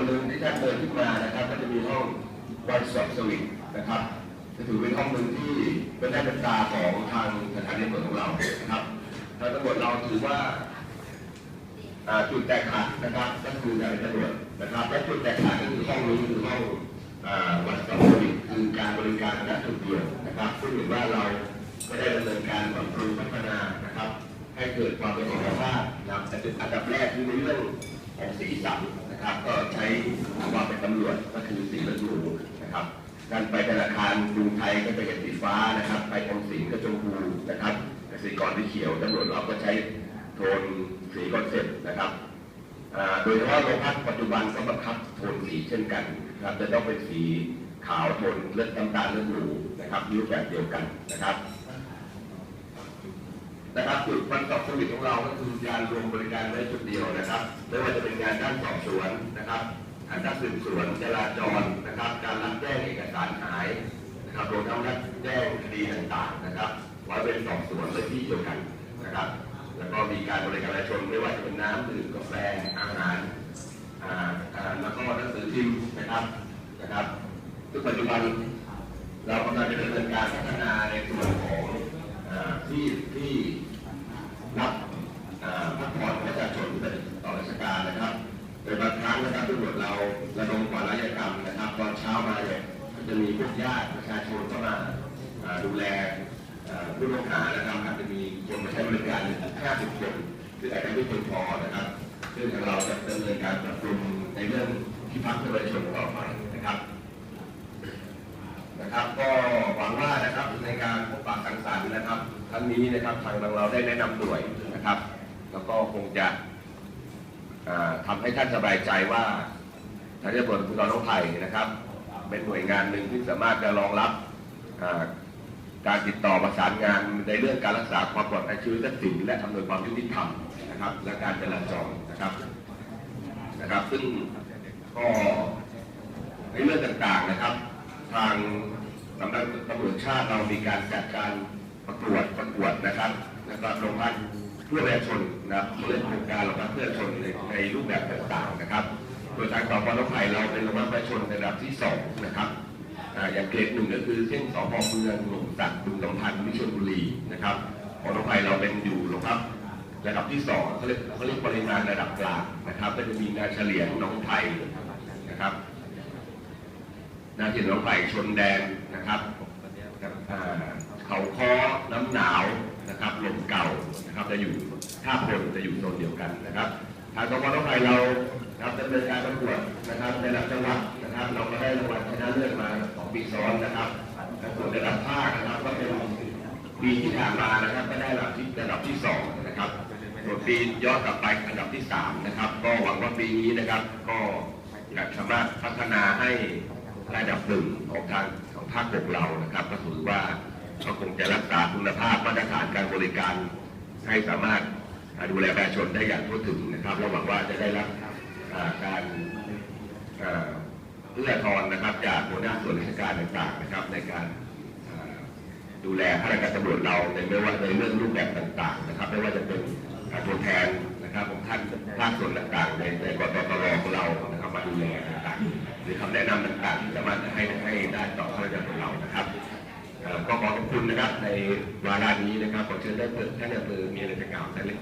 วนหนึ่งที่ท่านเดินขึ้นมานะครับ ก็จะมีห้องบริษัทสวิตนะครับจะถือเป็นห้องหนึ่งที่เป็นหน้าเป็นตาของทางสถานีตำรวจของเรานะครับทางตำรวจเราถือว่าจุดแตกหักนะครับก็คือการตำรวจนะครับและจุดแตกหักก็คือห้องนี้คือห้องวัดสอบสวิตคือการบริการณจุดเดียวนะครับซึ่งเห็นว่าเราก็ได้ดำเนินการปรับปรุงพัฒนานะครับ ให้เกิดความเป็นเอกภาพนะครับแต่จุดอันดับแรกคือในเรื่อง ของสีสันนะครับ ก็ใช้ความเป็นตำรวจก็คือสีเหลืองหรูนะครับการไปธนาคารกรุงไทยก็จะเห็นสีฟ้านะครับ ไปกรมศิลป์ก็ชมพูนะครับกสิกรที่เขียวตำรวจเราก็ใช้โทนสีคอนเซ็ปต์นะครับโดยเฉพาะโรงพักปัจจุบันก็บังคับโทนสีเช่นกันนะครับจะต้องเป็นสีขาวโทนเลือดน้ำตาลเลือดหมูนะครับรูปแบบเดียวกันนะครับ นะครับจุดวันสอบสวิตของเราก็คือการรวมบริการไว้จุดเดียวนะครับ ไม่ว่าจะเป็นงานด้านสอบสวนนะครับงานด้านสืบสวนจราจรนะครับ การรับแจ้งเอกสารหายนะครับรวมทั้งรับแจ้งคดีต่างๆนะครับไว้เป็นสอบสวนในที่เดียวกันนะครับ แล้วก็มีการบริการประชาชนไม่ว่าจะเป็นน้ำดื่มกาแฟอาหารอ่าอ่าแล้วก็หนังสือพิมพ์นะครับนะครับซึ่งปัจจุบันเรากำลังจะดำเนินการพัฒนาในส่วนของอาที่ที่รับอ่าพักผ่อนประชาชนที่เป็นต่อราชการนะครับโดยบางครั้ง นะครับตำรวจเราระดมกว่าราชกรรมนะครับ ตอนเช้ามาเนี่ยจะมีพวกญาติประชาชนเข้ามาดูแลผู้ต้องหานะครับอาจจะมีคนมาใช้บริการ50คนซึ่งอาจจะไม่เพียงพอนะครับ ซึ่งทางเราจะดำเนินการปรับปรุงในเรื่องที่พักประชาชนต่อไปนะครับ นะครับ ก็หวังว่านะครับในการพบปะสังสรรค์นะครับครั้งนี้นะครับทางเราได้แนะนำหน่วยนะครับ แล้วก็คงจะ ทำาให้ท่านสบายใจว่าทางเจ้าหน้าที่ภูธรน้องไผ่นะครับ เป็นหน่วยงานหนึ่งที่สามารถจะรองรับการติดต่อประสานงานในเรื่องการรักษาความปลอดภัยชีวิตและสิ่งและอำนวยความยุติธรรมนะครับ และการจราจรนะครับนะครับ ซึ่งก็ในเรื่องต่างๆนะครับ ทางสำนักตำรวจชาติเรามีการจัดการประกวดประกวดนะครับ แล้วก็โรงพัก เพื่อประชาชนนะเรื่อโครงการโรงพักเพื่อชนในในรูปแบบต่างๆนะครับ โดยทางสพนภัยเราเป็นโรงพักประชาชนในระดับที่สองนะครับอย่างเกรดหนึ่งก็คือเส้นสพเมืองหลงสักดุงสำพันธ์วิชลบุรีนะครับของรถไฟเราเป็นอยู่หลวงครับระดับที่สองเขาเรียกเขาเรียกปริมาณระดับกลางนะครับ ก็จะมีงาเฉลี่ยน้องไทยนะครับงาเฉลี่ยน้องไทยชนแดนนะครับอ่าเขาค้อน้ำหนาวนะครับลมเก่านะครับ จะอยู่ท่าพลจะอยู่โซนเดียวกันนะครับ ทางสพรถไฟเราครับดำเนินการประกวดนะครับในระดับจังหวัดนะครับ เราก็ได้รางวัลชนะเลิศมาสองปีซ้อนนะครับและส่วนระดับภาคนะครับก็เป็นปีที่ผ่านมานะครับก็ได้ระดับที่ระดับที่สองนะครับส่วนปีย้อนกลับไปอันดับที่สามนะครับ ก็หวังว่าปีนี้นะครับ ก็จะสามารถพัฒนาให้ระดับหนึ่งของทางของภาคของเรานะครับ ก็ถือว่าก็คงจะรักษาคุณภาพมาตรฐานการบริการ ให้สามารถดูแลประชาชนได้อย่างทั่วถึงนะครับและหวังว่าจะได้รับการเอื้อทอนนะครับจากหัวหน้าส่วนราชการต่างๆนะครับ ในการดูแลข้าราชการตำรวจเราในไม่ว่าในเรื่องรูปแบบต่างๆนะครับ ไม่ว่าจะเป็นอ่าตัวแทนนะครับของท่านภาคส่วนต่างๆในในกตตรของเรานะครับมาดูแลต่างๆหรือคำแนะนำต่างๆที่สามารถให้ให้ได้ต่อข้าราชการของเรานะครับ ก็ขอขอบคุณนะครับในวาระนี้นะครับขอเชิญได้เปิดท่านอำเภอมีอะไรจะกล่าวท่านเล็ก